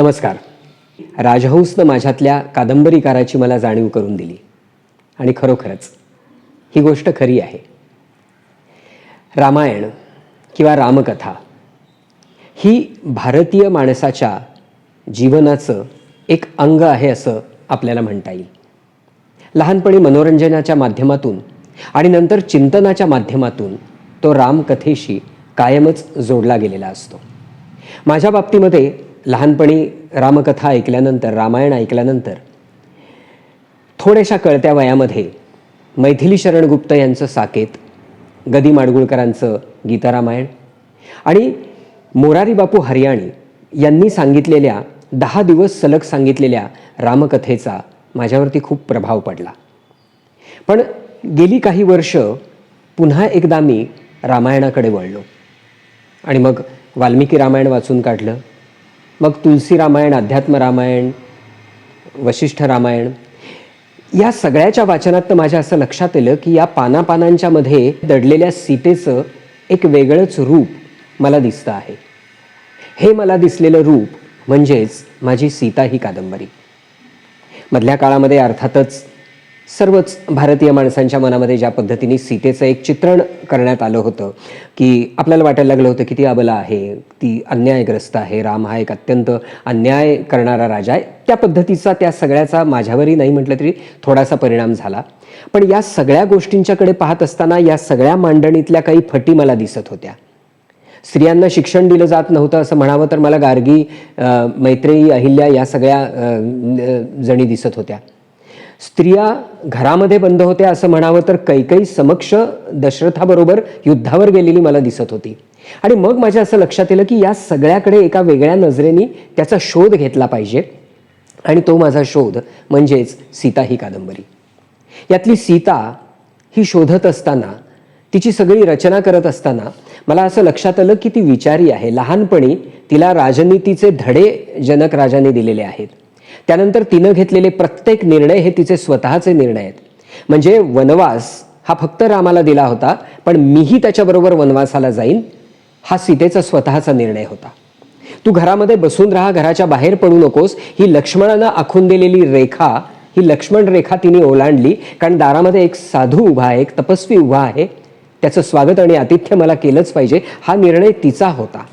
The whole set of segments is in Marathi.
नमस्कार. राजहंसनं माझ्यातल्या कादंबरीकाराची मला जाणीव करून दिली. आणि खरोखरच ही गोष्ट खरी आहे. रामायण किंवा रामकथा ही भारतीय माणसाच्या जीवनाचं एक अंग आहे असं आपल्याला म्हणता येईल. लहानपणी मनोरंजनाच्या माध्यमातून आणि नंतर चिंतनाच्या माध्यमातून तो रामकथेशी कायमच जोडला गेलेला असतो. माझ्या बाबतीमध्ये लहानपणी रामकथा ऐकल्यानंतर रामायण ऐकल्यानंतर थोड्याशा कळत्या वयामध्ये मैथिली शरण गुप्त यांचं साकेत गदी माडगुळकरांचं गीतारामायण आणि मोरारी बापू हरियाणी यांनी सांगितलेल्या दहा दिवस सलग सांगितलेल्या रामकथेचा माझ्यावरती खूप प्रभाव पडला. पण गेली काही वर्ष पुन्हा एकदा मी रामायणाकडे वळलो आणि मग वाल्मिकी रामायण वाचून काढलं. मग तुलसी रामायण अध्यात्म रामायण वशिष्ठ रामायण या सगळ्याच्या वाचनात तर माझ्या असं लक्षात आलं की या पानापानांच्या मध्ये दडलेल्या सीतेचं एक वेगळंच रूप मला दिसतं आहे. हे मला दिसलेलं रूप म्हणजेच माझी सीता ही कादंबरी. मधल्या काळामध्ये अर्थातच सर्वच भारतीय माणसांच्या मनामध्ये ज्या पद्धतीने सीतेचं एक चित्रण करण्यात आलं होतं की आपल्याला वाटायला लागलं होतं की ती अबला आहे ती अन्यायग्रस्त आहे राम हा एक अत्यंत अन्याय करणारा राजा आहे त्या पद्धतीचा त्या सगळ्याचा माझ्यावरही नाही म्हटलं तरी थोडासा परिणाम झाला. पण या सगळ्या गोष्टींच्याकडे पाहत असताना या सगळ्या मांडणीतल्या काही फटी मला दिसत होत्या. स्त्रियांना शिक्षण दिलं जात नव्हतं असं म्हणावं तर मला गार्गी मैत्रेयी अहिल्या या सगळ्या जणी दिसत होत्या. स्त्रिया घरामध्ये बंद होत्या असं म्हणावं तर कैकई समक्ष दशरथाबरोबर युद्धावर गेलेली मला दिसत होती. आणि मग माझ्या असं लक्षात येलं की या सगळ्याकडे एका वेगळ्या नजरेने त्याचा शोध घेतला पाहिजे. आणि तो माझा शोध म्हणजेच सीता ही कादंबरी. यातली सीता ही शोधत असताना तिची सगळी रचना करत असताना मला असं लक्षात आलं की ती विचारी आहे. लहानपणी तिला राजनीतीचे धडे जनक राजाने दिलेले आहेत. त्यानंतर तिनं घेतलेले प्रत्येक निर्णय हे तिचे स्वतःचे निर्णय आहेत. म्हणजे वनवास हा फक्त रामाला दिला होता पण मीही त्याच्याबरोबर वनवासाला जाईन हा सीतेचा स्वतःचा निर्णय होता. तू घरामध्ये बसून राहा घराच्या बाहेर पडू नकोस ही लक्ष्मणानं आखून दिलेली रेखा ही लक्ष्मण रेखा तिने ओलांडली कारण दारामध्ये एक साधू उभा आहे एक तपस्वी उभा आहे. त्याचं स्वागत आणि आतिथ्य मला केलंच पाहिजे हा निर्णय तिचा होता.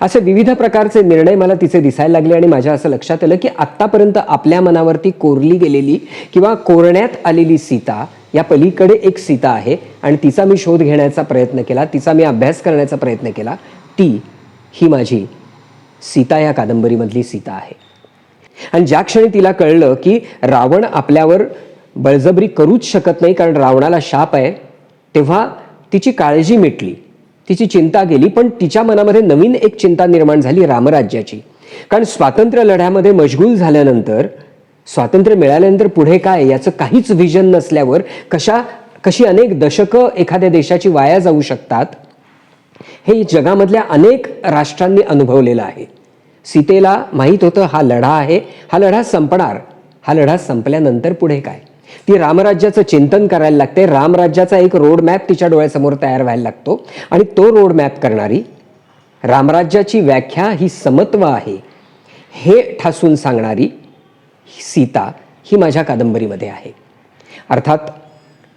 असे विविध प्रकारचे निर्णय मला तिचे दिसायला लागले आणि माझ्या असं लक्षात आलं की आत्तापर्यंत आपल्या मनावरती कोरली गेलेली किंवा कोरण्यात आलेली सीता या पलीकडे एक सीता आहे आणि तिचा मी शोध घेण्याचा प्रयत्न केला तिचा मी अभ्यास करण्याचा प्रयत्न केला ती ही माझी सीता या कादंबरीमधली सीता आहे. आणि ज्या क्षणी तिला कळलं की रावण आपल्यावर बळजबरी करूच शकत नाही कारण रावणाला शाप आहे तेव्हा तिची काळजी मिटली. तिची चिंता गेली पण तिच्या मनामध्ये नवीन एक चिंता निर्माण झाली रामराज्याची. कारण स्वातंत्र्य लढ्यामध्ये मशगूल झाल्यानंतर स्वातंत्र्य मिळाल्यानंतर पुढे काय याचं काहीच व्हिजन नसल्यावर कशा कशी अनेक दशकं एखाद्या देशाची वाया जाऊ शकतात हे जगामधल्या अनेक राष्ट्रांनी अनुभवलेलं आहे. सीतेला माहीत होतं हा लढा आहे हा लढा संपणार हा लढा संपल्यानंतर पुढे काय. ती रामराज्याचं चिंतन करायला लागते. रामराज्याचा एक रोड मॅप तिच्या डोळ्यासमोर तयार व्हायला लागतो. आणि तो रोड मॅप करणारी रामराज्याची व्याख्या ही समत्व आहे. हे ठासून सांगणारी सीता ही माझ्या कादंबरीमध्ये आहे. अर्थात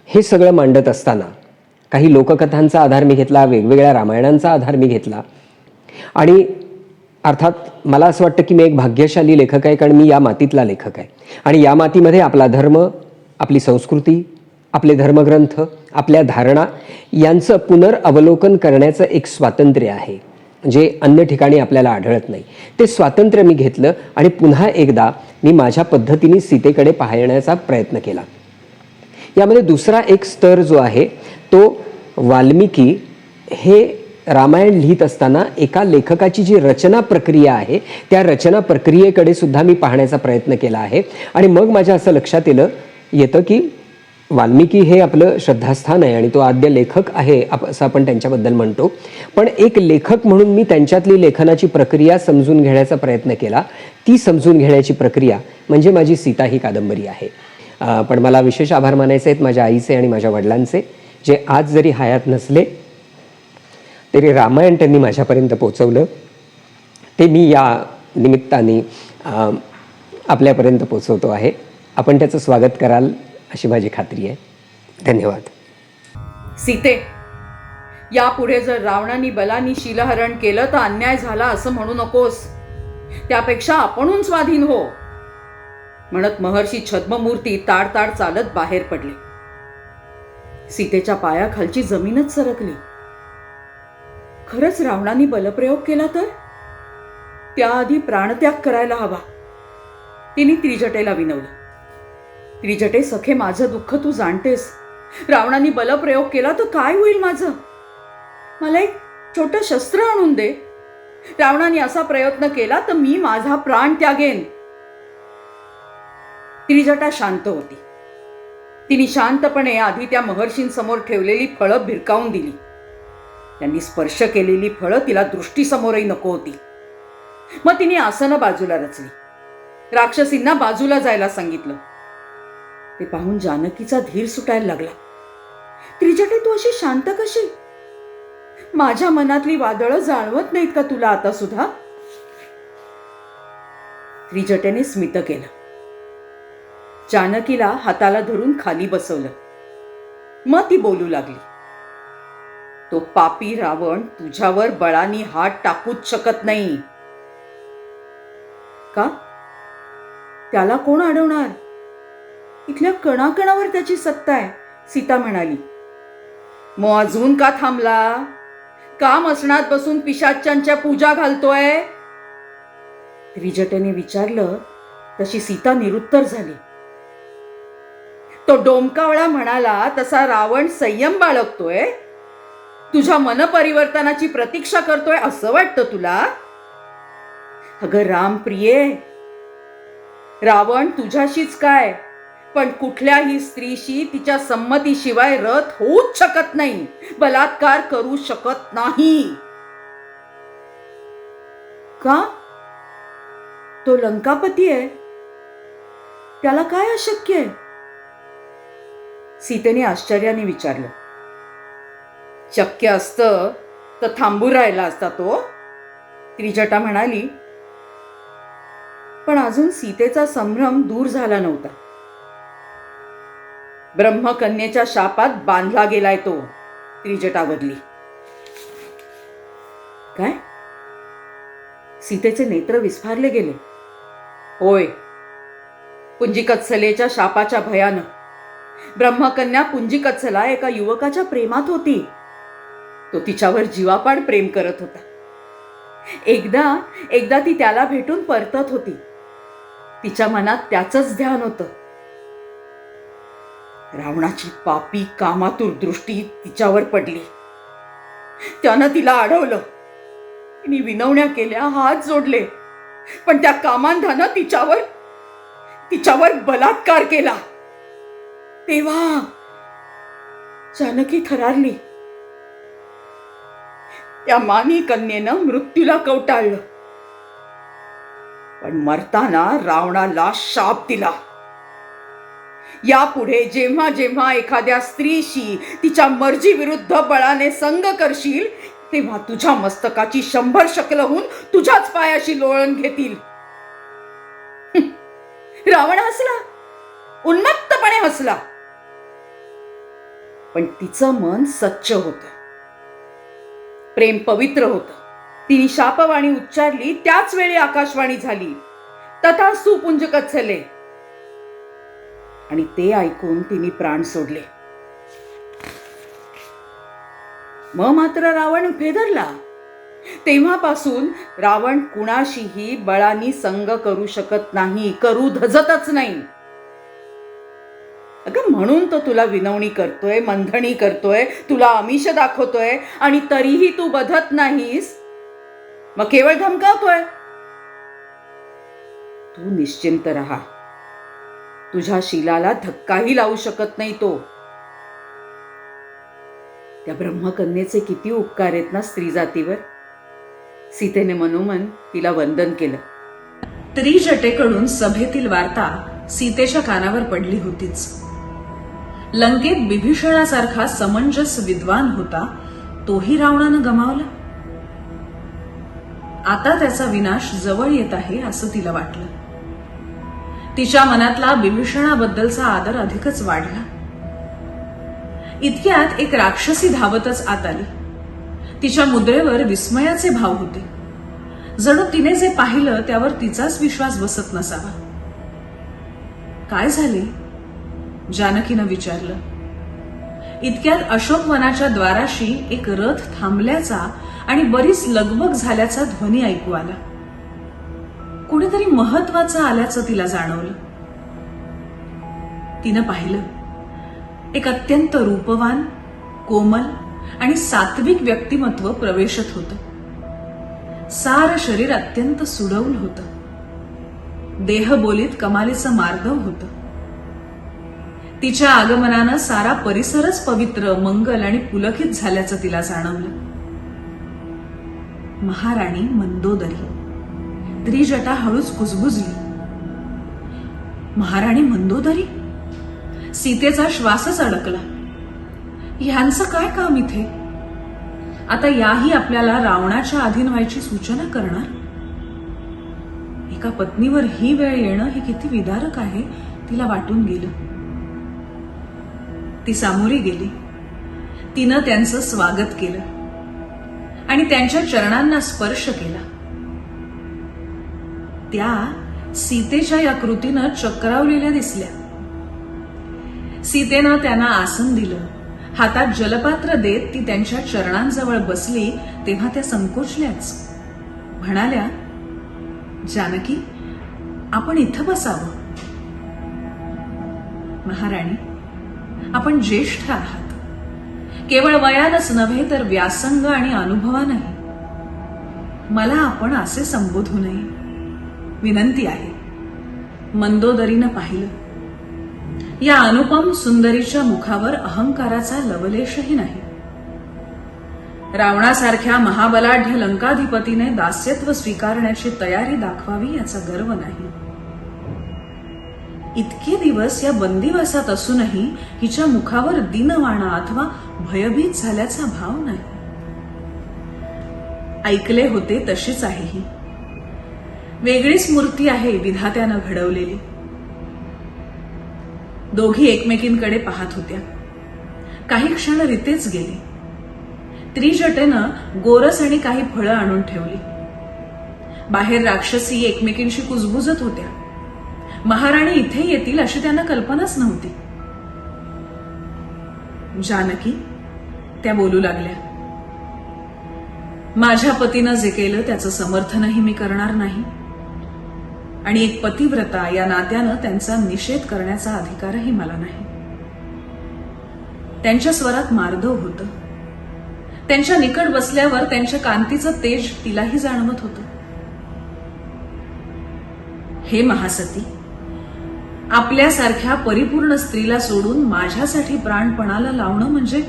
हे सगळं मांडत असताना काही लोककथांचा आधार मी घेतला वेगवेगळ्या रामायणांचा आधार मी घेतला. आणि अर्थात मला असं वाटतं की मी एक भाग्यशाली लेखक आहे कारण मी या मातीतला लेखक आहे. आणि या मातीमध्ये आपला धर्म आपली संस्कृती आपले धर्मग्रंथ आपल्या धारणा यांचं पुनर्अवलोकन करण्याचं एक स्वातंत्र्य आहे. जे अन्य ठिकाणी आपल्याला आढळत नाही. ते स्वातंत्र्य मी घेतलं आणि पुन्हा एकदा मी माझ्या पद्धतीने सीतेकडे पाहण्याचा प्रयत्न केला. यामध्ये दुसरा एक स्तर जो आहे तो वाल्मिकी. हे रामायण लिहित असताना एका लेखकाची जी रचना प्रक्रिया आहे त्या रचना प्रक्रियेकडे सुद्धा मी पाहण्याचा प्रयत्न केला आहे. आणि मग माझ्या असं लक्षात येलं येतं की वाल्मिकी हे आपलं श्रद्धास्थान आहे आणि तो आद्य लेखक आहे आप- असं आपण त्यांच्याबद्दल म्हणतो. पण एक लेखक म्हणून मी त्यांच्यातली लेखनाची प्रक्रिया समजून घेण्याचा प्रयत्न केला. ती समजून घेण्याची प्रक्रिया म्हणजे माझी सीता ही कादंबरी आहे. पण मला विशेष आभार मानायचे आहेत माझ्या आईचे आणि माझ्या वडिलांचे जे आज जरी हयात नसले तरी रामायण त्यांनी माझ्यापर्यंत पोचवलं. ते मी या निमित्ताने आपल्यापर्यंत पोचवतो आहे. आपण त्याचं स्वागत कराल अशी माझी खात्री आहे. धन्यवाद. सीते यापुढे जर रावणानी बलानी शिलहरण केलं तर अन्याय झाला असं म्हणू नकोस. त्यापेक्षा आपणहून स्वाधीन हो. म्हणत महर्षी छद्ममूर्ती ताड ताड चालत बाहेर पडले. सीतेच्या पायाखालची जमीनच सरकली. खरंच रावणाने बलप्रयोग केला तर? त्याआधी प्राणत्याग करायला हवा. तिने त्रिजटेला विनवलं. त्रिजटे सखे माझं दुःख तू जाणतेस. रावणाने बलप्रयोग केला तर काय होईल माझं? मला एक छोटं शस्त्र आणून दे. रावणाने असा प्रयत्न केला तर मी माझा प्राण त्यागेन. त्रिजटा शांत होती. तिने शांतपणे आधी त्या महर्षींसमोर ठेवलेली फळं भिरकावून दिली. त्यांनी स्पर्श केलेली फळं तिला दृष्टीसमोरही नको होती. मग तिने आसनं बाजूला रचली. राक्षसींना बाजूला जायला सांगितलं. ते पाहून जानकीचा धीर सुटायला लागला. त्रिजटे तू अशी शांत कशी? माझ्या मनातली वादळं जाणवत नाहीत का तुला आता सुद्धा? त्रिजटेने स्मित केलं. जानकीला हाताला धरून खाली बसवलं. मग ती बोलू लागली. तो पापी रावण तुझ्यावर बळानी हात टाकूच शकत नाही. का? त्याला कोण अडवणार? इथल्या कणाकणावर त्याची सत्ता आहे सीता म्हणाली. मग अजून का थांबला? का मसणात बसून पिशाच्यांच्या पूजा घालतोय? त्रिजटेने विचारलं तशी सीता निरुत्तर झाली. तो डोमकावळा म्हणाला तसा रावण संयम बाळगतोय? तुझ्या मनपरिवर्तनाची प्रतीक्षा करतोय असं वाटतं तुला? अगं राम प्रिये रावण तुझ्याशीच काय? पण कुठल्याही स्त्रीशी तिच्या संमतीशिवाय रथ होऊच शकत नाही. बलात्कार करू शकत नाही. का? तो लंकापती आहे. त्याला काय अशक्य आहे? सीतेने आश्चर्याने विचारलं. शक्य असतं तर थांबू राहिला असता तो. त्रिजटा म्हणाली पण अजून सीतेचा संभ्रम दूर झाला नव्हता. ब्रह्मकन्येच्या शापात बांधला गेलाय तो. त्रिजटावरली. काय? सीतेचे नेत्र विस्फारले गेले. होय. पुंजिकत्सलेच्या शापाच्या भयानं. ब्रह्मकन्या पुंजिकत्सला एका युवकाच्या प्रेमात होती. तो तिच्यावर जीवापाड प्रेम करत होता. एकदा एकदा ती त्याला भेटून परतत होती. तिच्या मनात त्याचंच ध्यान होतं. रावणाची पापी कामातूर दृष्टी तिच्यावर पडली. त्यानं तिला अडवलं. तिने विनवण्या केल्या हात जोडले. पण त्या कामांधानं तिच्यावर तिच्यावर बलात्कार केला. तेव्हा जानकी थरारली. त्या मानी कन्येनं मृत्यूला कवटाळलं. पण मरताना रावणाला शाप दिला. यापुढे जेव्हा जेव्हा एखाद्या स्त्रीशी तिच्या मर्जी विरुद्ध बळाने संग करशील तेव्हा तुझ्या मस्तकाची शंभर शकल होऊन तुझ्याच पायाशी लोळण घेतील. रावण हसला. उन्मत्तपणे हसला. पण तिचं मन सच्च होत. प्रेम पवित्र होत. तिने शापवाणी उच्चारली त्याच वेळी आकाशवाणी झाली. तथा सुपुंज कत्सले आणि ते ऐकून तिने प्राण सोडले. मग मात्र रावण फेदरला. तेव्हापासून रावण कुणाशीही बळानी संग करू शकत नाही करू धजतच नाही. अगं म्हणून तो तुला विनवणी करतोय मंधणी करतोय तुला आमिष दाखवतोय आणि तरीही तू बधत नाहीस. मग केवळ धमकावतोय. तू निश्चिंत राहा. तुझ्या शिलाला धक्काही लावू शकत नाही तो. त्या ब्रह्मकन्येचे किती उपकार आहेत ना स्त्री जातीवर सीतेने मनोमन तिला वंदन केलं. त्रिजटेकडून सभेतील वार्ता सीतेच्या कानावर पडली होतीच. लंकेत बिभीषणासारखा समंजस विद्वान होता तोही रावणानं गमावला. आता त्याचा विनाश जवळ येत आहे असं तिला वाटलं. तिच्या मनातला बिभीषणाबद्दलचा आदर अधिकच वाढला. इतक्यात एक राक्षसी धावतच आत आली. तिच्या मुद्रेवर विस्मयाचे भाव होते. जणू तिने जे पाहिलं त्यावर तिचाच विश्वास बसत नसावा. काय झाले? जानकीनं विचारलं. इतक्यात अशोकवनाच्या द्वाराशी एक रथ थांबल्याचा आणि बरीच लगबग झाल्याचा ध्वनी ऐकू आला. कुणीतरी महत्वाचं आल्याचं तिला जाणवलं. तिनं पाहिलं एक अत्यंत रूपवान कोमल आणि सात्विक व्यक्तिमत्व प्रवेशत होत. सार शरीर अत्यंत सुडौल होतं. देहबोलीत कमालीचं मार्दव होत. तिच्या आगमनानं सारा परिसरच पवित्र मंगल आणि पुलकित झाल्याचं तिला जाणवलं. महाराणी मंदोदरी त्रिजटा हळूच कुजबुजली. महाराणी मंदोदरी सीतेचा श्वासच अडकला. ह्यांचं काय काम इथे? आता याही आपल्याला रावणाच्या अधीन व्हायची सूचना करणार? एका पत्नीवर ही वेळ येणं हे किती विदारक आहे तिला वाटून गेलं. ती सामोरी गेली. तिनं त्यांचं स्वागत केलं. आणि त्यांच्या चरणांना स्पर्श केला. त्या सीतेच्या या कृतीनं चक्रावलेल्या दिसल्या. सीतेनं त्यांना आसन दिलं. हातात जलपात्र देत ती त्यांच्या चरणांजवळ बसली तेव्हा त्या संकोचल्याच. म्हणाल्या जानकी आपण इथं बसावं. महाराणी आपण ज्येष्ठ आहात. केवळ वयानच नव्हे तर व्यासंग आणि अनुभवानही मला आपण असे संबोधू नये. विनंती आहे. मंदोदरीनं पाहिलं. या अनुपम सुंदरीच्या मुखावर अहंकाराचा लवलेशही नाही. रावणासारख्या महाबलाढ्य लंकाधिपतीने दास्यत्व स्वीकारण्याची तयारी दाखवावी याचा गर्व नाही. इतके दिवस या बंदिवासात असूनही हिच्या मुखावर दिनवाणा अथवा भयभीत झाल्याचा भाव नाही. ऐकले होते तशीच आहे ही. वेगळीच मूर्ती आहे विधात्यानं घडवलेली. दोघी एकमेकींकडे पाहत होत्या. काही क्षण रितेच गेली. त्रिजटेनं गोरस आणि काही फळं आणून ठेवली. बाहेर राक्षसी एकमेकींशी कुजबुजत होत्या. महाराणी इथे येतील अशी त्यांना कल्पनाच नव्हती. जानकी त्या बोलू लागल्या. माझ्या पतीनं जे केलं त्याचं समर्थनही मी करणार नाही. आणि एक पतिव्रता या नात्यानं त्यांचा निषेध करण्याचा अधिकारही मला नाही. त्यांच्या स्वरात मार्दव होत. त्यांच्या निकट बसल्यावर त्यांच्या कांतीचं तेज तिलाही जाणवत होत. हे महासती आपल्यासारख्या परिपूर्ण स्त्रीला सोडून माझ्यासाठी प्राणपणाला लावणं म्हणजे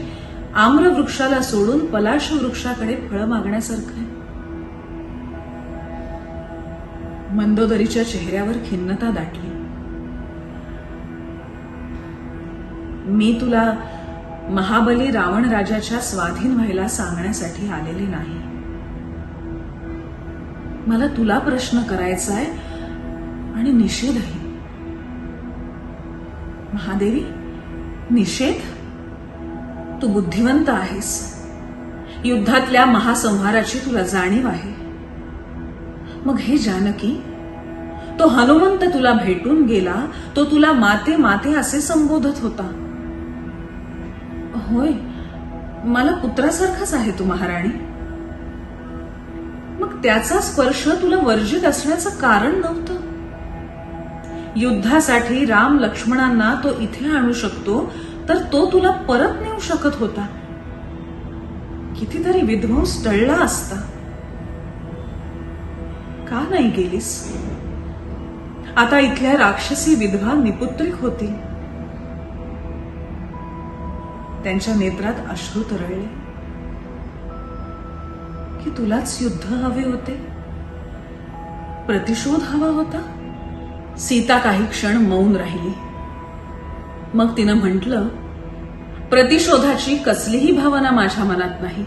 आम्र वृक्षाला सोडून पलाश वृक्षाकडे फळं मागण्यासारखं मंदोदरीच्या चेहऱ्यावर खिन्नता दाटली. मी तुला महाबली रावण राजाच्या स्वाधीन व्हायला सांगण्यासाठी आलेले नाही. मला तुला प्रश्न करायचा आहे आणि निषेधही. महादेवी निषेध? तू बुद्धिवंत आहेस. युद्धातल्या महासंहाराची तुला जाणीव आहे. मग हे जानकी तो हनुमंत तुला भेटून गेला तो तुला माते माते असे संबोधत होता. होय मला पुत्रासारखाच आहे तू महाराणी. मग त्याचा स्पर्श तुला वर्जित असण्याचं कारण नव्हतं? युद्धासाठी राम लक्ष्मणांना तो इथे आणू शकतो तर तो तुला परत नेऊ शकत होता. कितीतरी विध्वंस टळला असता. नाही गेलीस? आता इथल्या राक्षसी विधवा निपुत्रिक होती त्यांच्या नेत्रात अश्रू तरळले की तुलाच युद्ध हवे होते? प्रतिशोध हवा होता? सीता काही क्षण मौन राहिली. मग तिनं म्हटलं प्रतिशोधाची कसलीही भावना माझ्या मनात नाही.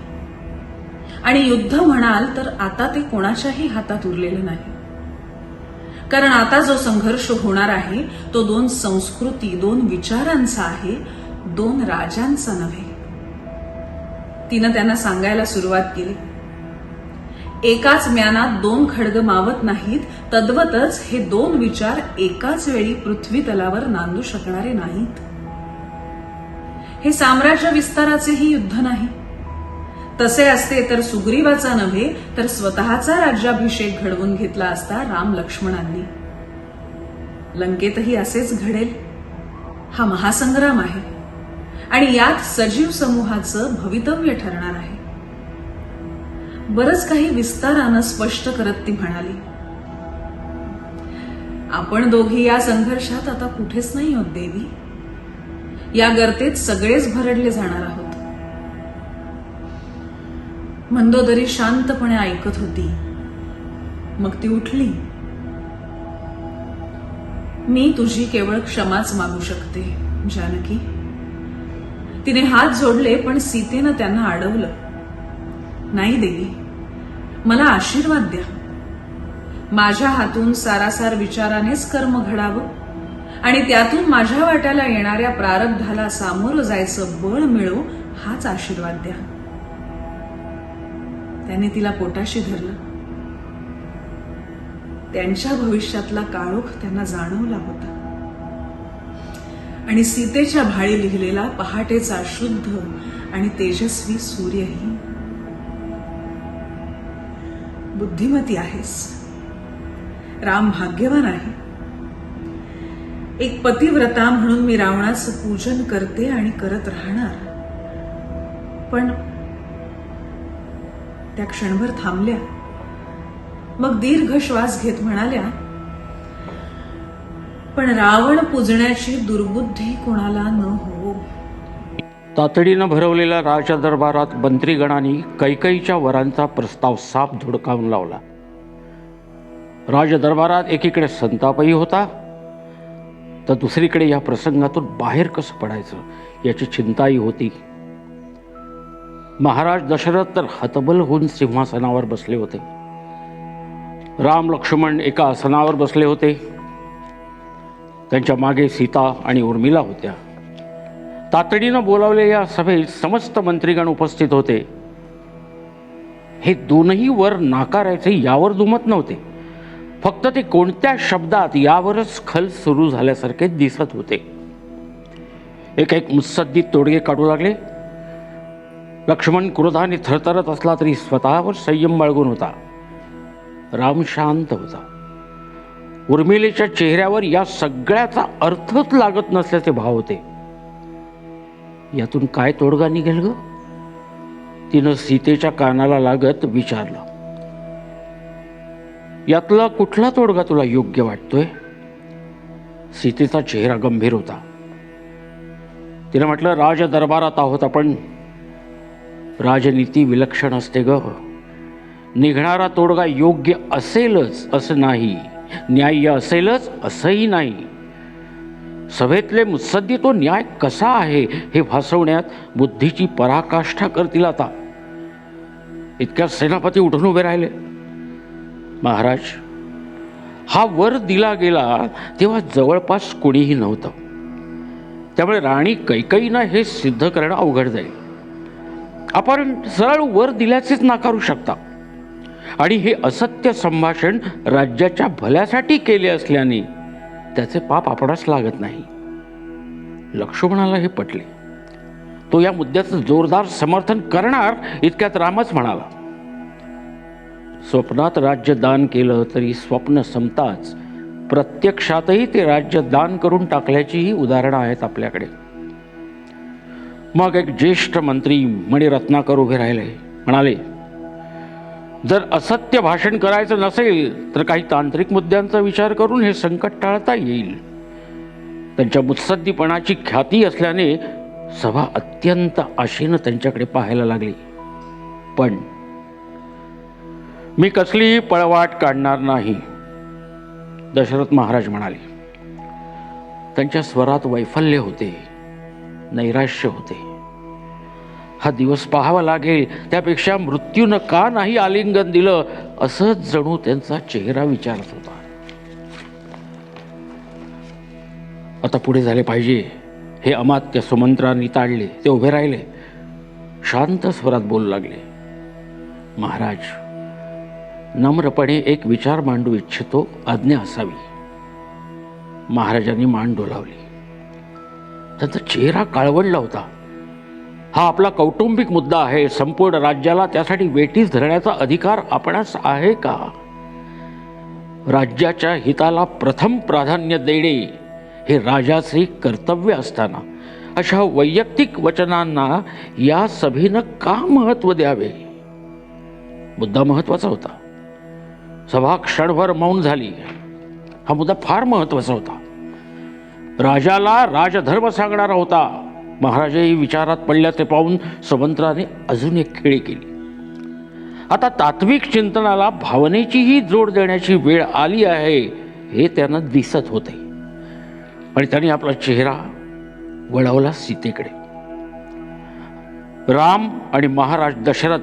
आणि युद्ध म्हणाल तर आता ते कोणाच्याही हातात उरलेलं नाही. कारण आता जो संघर्ष होणार आहे तो दोन संस्कृती दोन विचारांचा आहे दोन राजांचा नव्हे. तिनं त्यांना सांगायला सुरुवात केली. एकाच म्यानात दोन खडग मावत नाहीत तद्वतच हे दोन विचार एकाच वेळी पृथ्वी तलावर नांदू शकणारे नाहीत. हे साम्राज्य विस्ताराचेही युद्ध नाही. तसे असते तर सुग्रीवाचा नव्हे तर स्वतःचा राज्याभिषेक घडवून घेतला असता राम लक्ष्मणांनी. लंकेतही असेच घडेल. हा महासंग्राम आहे. आणि यात सजीव समूहाचं भवितव्य ठरणार आहे. बरंच काही विस्तारानं स्पष्ट करत ती म्हणाली. आपण दोघी या संघर्षात आता कुठेच नाही आहोत देवी. या गर्तेत सगळेच भरडले जाणार आहोत. मंदोदरी शांतपणे ऐकत होती. मग ती उठली. मी तुझी केवळ क्षमाच मागू शकते जानकी. तिने हात जोडले पण सीतेनं त्यांना अडवलं. नाही देवी मला आशीर्वाद द्या. माझ्या हातून सारासार विचारानेच कर्म घडावं आणि त्यातून माझ्या वाट्याला येणाऱ्या प्रारब्धाला सामोरं जायचं बळ मिळो हाच आशीर्वाद द्या. त्याने तिला पोटाशी धरलं. त्यांच्या भविष्यातला काळोख त्यांना जाणवला होता. आणि सीतेच्या भाळी लिहिलेला पहाटेचा शुद्ध आणि तेजस्वी सूर्यही. बुद्धिमती आहेस. राम भाग्यवान आहे. एक पतिव्रता म्हणून मी रावणाचं पूजन करते आणि करत राहणार. पण त्या क्षणभर थांबल्या. मग दीर्घ श्वास घेत म्हणाल्या पण रावण पुजण्याची दुर्बुद्धी कोणाला न हो. तातडीनं भरवलेल्या राजदरबारात मंत्रीगणांनी कैकईच्या वरांचा प्रस्ताव साफ धुडकावून लावला. राजदरबारात एकीकडे संतापही होता तर दुसरीकडे या प्रसंगातून बाहेर कसं पडायचं याची चिंताही होती. महाराज दशरथ तर हतबल होऊन सिंहासनावर बसले होते. राम लक्ष्मण एका आसनावर बसले होते. त्यांच्या मागे सीता आणि उर्मिला होत्या. तातडीनं बोलावलेल्या सभेत समस्त मंत्रीगण उपस्थित होते. हे दोनही वर नाकारायचे यावर दुमत नव्हते. फक्त ते कोणत्या शब्दात यावरच खल सुरू झाल्यासारखे दिसत होते. एक एक मुत्सद्दीत तोडगे काढू लागले. लक्ष्मण क्रोधाने थरथरत असला तरी स्वतःवर संयम बाळगून होता. राम शांत होता. उर्मिलेच्या चेहऱ्यावर या सगळ्याचा अर्थच लागत नसल्याचे भाव होते. यातून काय तोडगा निघेल ग? तिनं सीतेच्या कानाला लागत विचारलं. यातला कुठला तोडगा तुला योग्य वाटतोय? सीतेचा चेहरा गंभीर होता. तिनं म्हटलं राज दरबारात आहोत आपण. राजनीती विलक्षण असते ग. निघणारा तोडगा योग्य असेलच असं नाही. न्याय्य असेलच असंही नाही. सभेतले मुत्सद्दी तो न्याय कसा आहे हे भासवण्यात बुद्धीची पराकाष्ठा करतील आता. इतक्या सेनापती उठून उभे राहिले. महाराज हा वर दिला गेला तेव्हा जवळपास कोणीही नव्हतं. त्यामुळे राणी कैकईनं हे सिद्ध करणं अवघड जाईल. आपण सरळ वर दिल्याचेच नाकारू शकता. आणि हे असत्य संभाषण राज्याच्या भल्यासाठी केले असल्याने त्याचे पाप आपणास लागत नाही. लक्ष्मणाला हे पटले. तो या मुद्द्याचं जोरदार समर्थन करणार इतक्यात रामच म्हणाला. स्वप्नात राज्य दान केलं तरी स्वप्न संपताच प्रत्यक्षातही ते राज्य दान करून टाकल्याचीही उदाहरणं आहेत आपल्याकडे. मग एक ज्येष्ठ मंत्री मणिरत्नाकर उभे राहिले. म्हणाले जर असत्य भाषण करायचं नसेल तर काही तांत्रिक मुद्द्यांचा विचार करून हे संकट टाळता येईल. त्यांच्या मुत्सद्दीपणाची ख्याती असल्याने सभा अत्यंत आशेनं त्यांच्याकडे पाहायला लागली. पण मी कसलीही पळवाट काढणार नाही. दशरथ महाराज म्हणाले त्यांच्या स्वरात वैफल्य होते. नैराश्य होते. हा दिवस पाहावा लागेल. त्यापेक्षा मृत्यूनं का नाही आलिंगन दिलं असंच जणू त्यांचा चेहरा विचारत होता. आता पुढे झाले पाहिजे. हे अमात्य सुमंत्रांनी ताडले ते उभे राहिले. शांत स्वरात बोलू लागले. महाराज नम्रपणे एक विचार मांडू इच्छितो. आज्ञा असावी. महाराजांनी मान डोलावली. त्यांचा चेहरा काळवडला होता. हा आपला कौटुंबिक मुद्दा आहे. संपूर्ण राज्याला त्यासाठी वेटीस धरण्याचा अधिकार आपणास आहे का? राज्याच्या हिताला प्रथम प्राधान्य देणे हे राजाचे कर्तव्य असताना अशा वैयक्तिक वचनांना या सभेनं का महत्त्व द्यावे? मुद्दा महत्त्वाचा होता. सभा क्षणभर मौन झाली. हा मुद्दा फार महत्त्वाचा होता. राजाला राजधर्म सांगणारा होता. महाराजही विचारात पडल्याचे पाहून सुमंत्राने अजून एक खेळी केली. आता तात्विक चिंतनाला भावनेचीही जोड देण्याची वेळ आली आहे हे त्यांना दिसत होते. आणि त्यांनी आपला चेहरा वळवला सीतेकडे. राम आणि महाराज दशरथ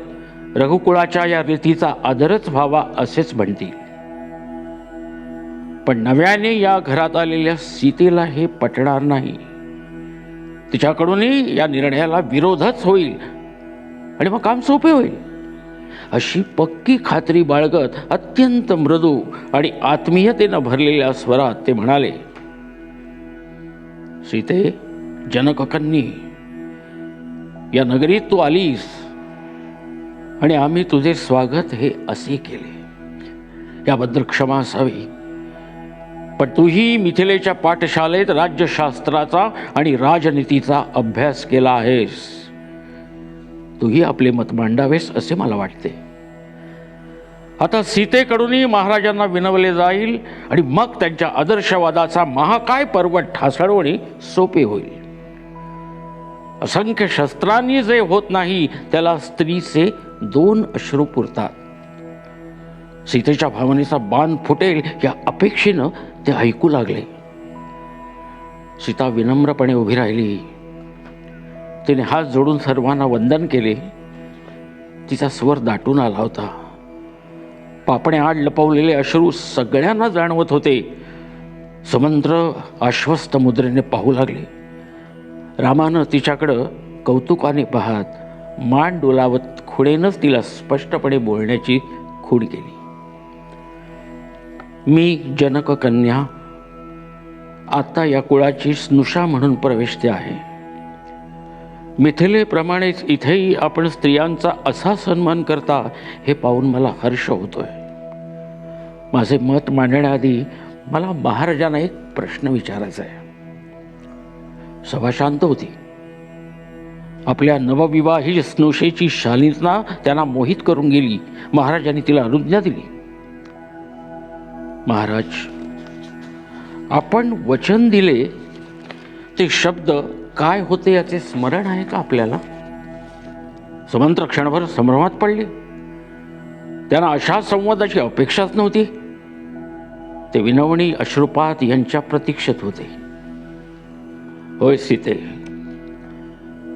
रघुकुळाच्या या रीतीचा आदरच व्हावा असेच म्हणतील. पण नव्याने या घरात आलेल्या सीतेला हे पटणार नाही. तिच्याकडूनही या निर्णयाला विरोधच होईल. आणि मग काम सोपे होईल. अशी पक्की खात्री बाळगत अत्यंत मृदू आणि आत्मीयतेनं भरलेल्या स्वरात ते म्हणाले सीते जनककन्नी या नगरीत तू आलीस आणि आम्ही तुझे स्वागत हे असे केले. याबद्दल क्षमा असावी. पण तूही मिथिलेच्या पाठशाळेत राज्यशास्त्राचा आणि राजनीतीचा अभ्यास केला आहेस. तूही आपले मत मांडावेस असे मला वाटते. आता सीतेकडूनही महाराजांना विनवले जाईल आणि मग त्यांच्या आदर्शवादाचा महाकाय पर्वत ठासळवणे सोपे होईल. असंख्य शस्त्रांनी जे होत नाही त्याला स्त्रीचे दोन अश्रू पुरतात. सीतेच्या भावनेचा बाण फुटेल या अपेक्षेनं ते ऐकू लागले. सीता विनम्रपणे उभी राहिली. तिने हात जोडून सर्वांना वंदन केले. तिचा स्वर दाटून आला होता. पापणे आड लपवलेले अश्रू सगळ्यांना जाणवत होते. समंत्र आश्वस्त मुद्रेने पाहू लागले. रामानं तिच्याकडं कौतुकाने पाहत मान डोलावत खुडेनंच तिला स्पष्टपणे बोलण्याची खूण केली. मी जनक कन्या आता या कुळाची स्नुषा म्हणून प्रवेशते आहे. मिथिलेप्रमाणेच इथेही आपण स्त्रियांचा असा सन्मान करता हे पाहून मला हर्ष होतोय. माझे मत मांडण्याआधी मला महाराजांना एक प्रश्न विचारायचा आहे. सभा शांत होती. आपल्या नवविवाही स्नुषेची शालीना त्यांना मोहित करून गेली. महाराजांनी तिला अनुज्ञा दिली. महाराज आपण वचन दिले ते शब्द काय होते याचे स्मरण आहे का आपल्याला? समंत्र क्षणभर संभ्रमात पडले. त्यांना अशा संवादाची अपेक्षाच नव्हती. ते विनवणी अश्रुपात यांच्या प्रतीक्षेत होते. होय सीते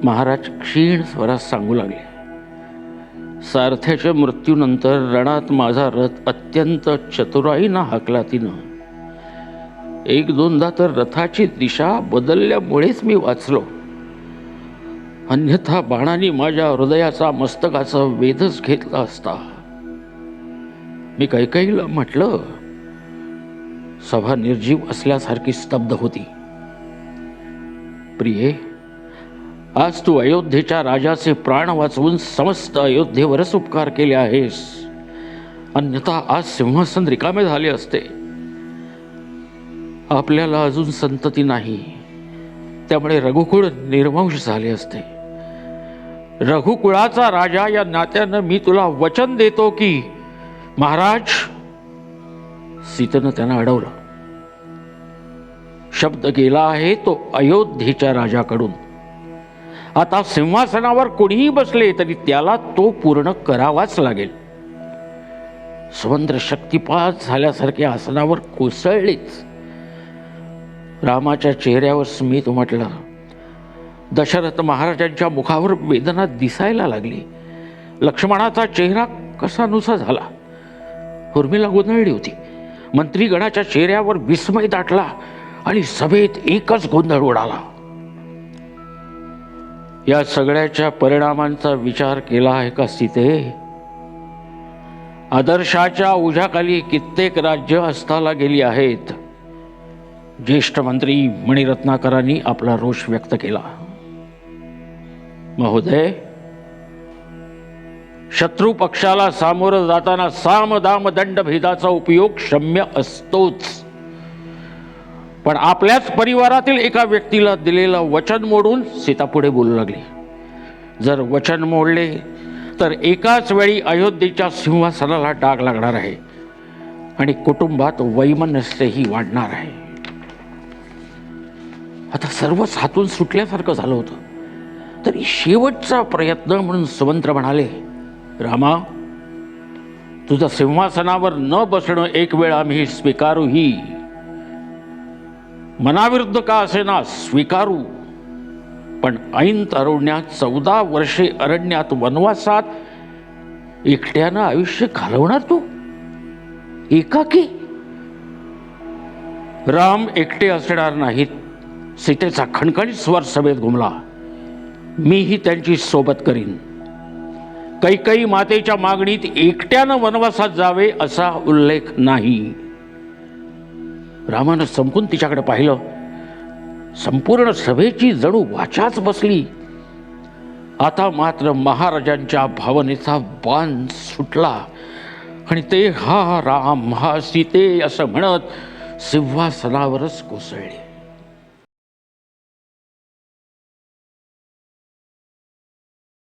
महाराज क्षीण स्वरात सांगू लागले. सारथ्याच्या मृत्यूनंतर रणात माझा रथ अत्यंत चतुराईनं हाकला तिनं. एक दोनदा तर रथाची दिशा बदलल्यामुळेच मी वाचलो. अन्यथा बाणाने माझ्या हृदयाचा मस्तकाचा वेधच घेतला असता. मी कैकईला म्हटलं सभा निर्जीव असल्यासारखी स्तब्ध होती. प्रिये आज तू अयोध्येच्या राजाचे प्राण वाचवून समस्त अयोध्येवरच उपकार केले आहेस. अन्यथा आज सिंहासन रिकामे झाले असते. आपल्याला अजून संतती नाही. त्यामुळे रघुकुळ निर्वंश झाले असते. रघुकुळाचा राजा या नात्यानं मी तुला वचन देतो की महाराज सीतेनं त्यांना अडवलं. शब्द गेला आहे तो अयोध्येच्या राजाकडून. आता सिंहासनावर कोणीही बसले तरी त्याला तो पूर्ण करावाच लागेल. सुमंत्र शक्तिपात झाल्यासारखे आसनावर कोसळलेच. रामाच्या चेहऱ्यावर स्मित म्हटलं दशरथ महाराजांच्या मुखावर वेदना दिसायला लागली. लक्ष्मणाचा चेहरा कसा नुसा झाला? उर्मिला गोंधळली होती. मंत्रीगणाच्या चेहऱ्यावर विस्मय दाटला आणि सभेत एकच गोंधळ उडाला. या सगळ्याच्या परिणामांचा विचार केला आहे का सीते? आदर्शाच्या ओझ्याखाली कित्येक राज्य अस्ताला गेली आहेत. ज्येष्ठ मंत्री मणिरत्नाकरांनी आपला रोष व्यक्त केला. महोदय शत्रू पक्षाला सामोरं जाताना साम दाम दंड भेदाचा उपयोग क्षम्य असतोच. पण आपल्याच परिवारातील एका व्यक्तीला दिलेलं वचन मोडून सीता पुढे बोलू लागली. जर वचन मोडले तर एकाच वेळी अयोध्येच्या सिंहासनाला डाग लागणार आहे आणि कुटुंबात वैमनस्यही वाढणार आहे. आता सर्वच हातून सुटल्यासारखं झालं होतं. तरी शेवटचा प्रयत्न म्हणून सुमंत्र म्हणाले रामा तुझं सिंहासनावर न बसणं एक वेळ आम्ही स्वीकारूही. मनाविरुद्ध का असेना? स्वीकारू. पण ऐन तारुण्यात चौदा वर्षे अरण्यात वनवासात एकट्यानं आयुष्य घालवणार तू? एकाकी? राम एकटे असणार नाहीत. सीतेचा खणखणीत स्वर सभेत घुमला. मीही त्यांची सोबत करीन. कैकई मातेच्या मागणीत एकट्यानं वनवासात जावे असा उल्लेख नाही. रामानं संपून तिच्याकडे पाहिलं. संपूर्ण सभेची जणू वाचाच बसली. आता मात्र महाराजांच्या भावनेचा बाण सुटला. आणि ते हा राम हा सीते असं म्हणत सिंहासनावरच कोसळले.